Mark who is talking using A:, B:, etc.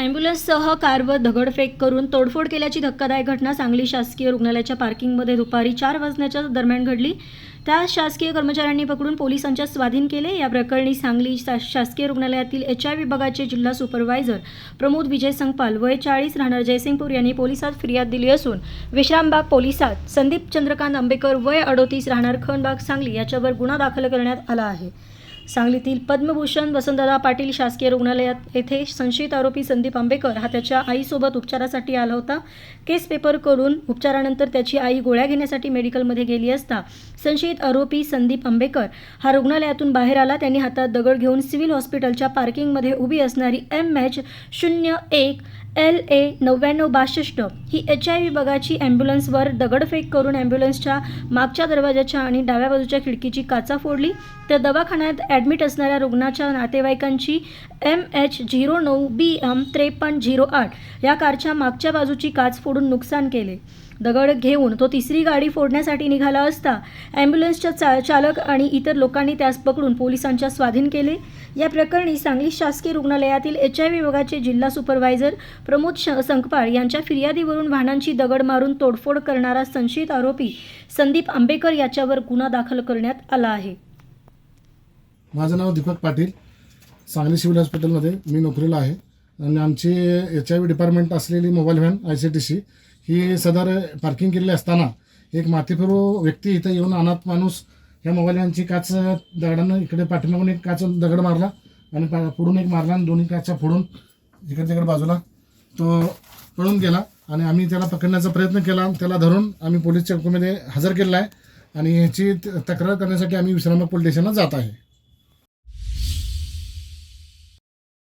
A: ॲम्ब्युलन्ससह कारवर दगडफेक करून तोडफोड केल्याची धक्कादायक घटना सांगली शासकीय रुग्णालयाच्या पार्किंगमध्ये दुपारी चार वाजण्याच्या दरम्यान घडली. त्या शासकीय कर्मचाऱ्यांनी पकडून पोलिसांच्या स्वाधीन केले. या प्रकरणी सांगली शा- शासकीय रुग्णालयातील एच आय विभागाचे जिल्हा सुपरवायझर प्रमोद विजय संगपाल वय चाळीस राहणार जयसिंगपूर यांनी पोलिसात फिर्याद दिली असून विश्रामबाग पोलिसात संदीप चंद्रकांत आंबेकर वय अडोतीस राहणार खणबाग सांगली याच्यावर गुन्हा दाखल करण्यात आला आहे. सांगलीतील पद्मभूषण वसंतदादा पाटील शासकीय रुग्णालयात येथे संशयित आरोपी संदीप आंबेकर हा त्याच्या आईसोबत उपचारासाठी आला होता. केस पेपर करून उपचारानंतर त्याची आई गोळ्या घेण्यासाठी मेडिकलमध्ये गेली असता संशयित आरोपी संदीप आंबेकर हा रुग्णालयातून बाहेर आला. त्यांनी हातात दगड घेऊन सिव्हिल हॉस्पिटलच्या पार्किंगमध्ये उभी असणारी एम एच शून्य एक एल ए नव्याण्णव बासष्ट ही एच आय विभागाची ॲम्ब्युलन्सवर दगडफेक करून ॲम्ब्युलन्सच्या मागच्या दरवाजाच्या आणि डाव्या बाजूच्या खिडकीची काचा फोडली. तर दवाखान्यात ॲडमिट असणाऱ्या रुग्णाच्या नातेवाईकांची एम एच झिरो नऊ बी एम त्रेपन्न झिरो आठ. या कारच्या मागच्या बाजूची काच फोडून नुकसान केले. दगड घेऊन तो तिसरी गाडी फोडण्यासाठी निघाला असता ॲम्ब्युलन्सच्या चा चालक आणि इतर लोकांनी त्यास पकडून पोलिसांच्या स्वाधीन केले. या प्रकरणी सांगली शासकीय रुग्णालयातील एच आय विभागाचे जिल्हा सुपरवायझर प्रमोद श संकपाळ यांच्या फिर्यादीवरून वाहनांची दगड मारून तोडफोड करणारा संशयित आरोपी संदीप आंबेकर याच्यावर गुन्हा दाखल करण्यात आला आहे.
B: माझं नाव दीपक पाटील. सांगली सिव्हिल हॉस्पिटलमध्ये मी नोकरीला आहे. आणि आमची एच आय व्ही डिपार्टमेंट असलेली mobile van I C T C ही सदर पार्किंग केलेली असताना एक माथेफिरू व्यक्ती इथं येऊन अनाथ माणूस ह्या मोबाईल व्हॅनची काच दगडानं इकडे पाठीमागून एक काच दगड मारला आणि पा- पुढून एक मारला आणि दोन्ही काचा फोडून इकडे तिकडे बाजूला तो पळून गेला. आणि आम्ही त्याला पकडण्याचा प्रयत्न केला. त्याला धरून आम्ही पोलीस चौकीमध्ये हजर केला आहे. आणि ह्याची त- तक्रार करण्यासाठी आम्ही विश्रामबाग पोलीस स्टेशनला जात आहे.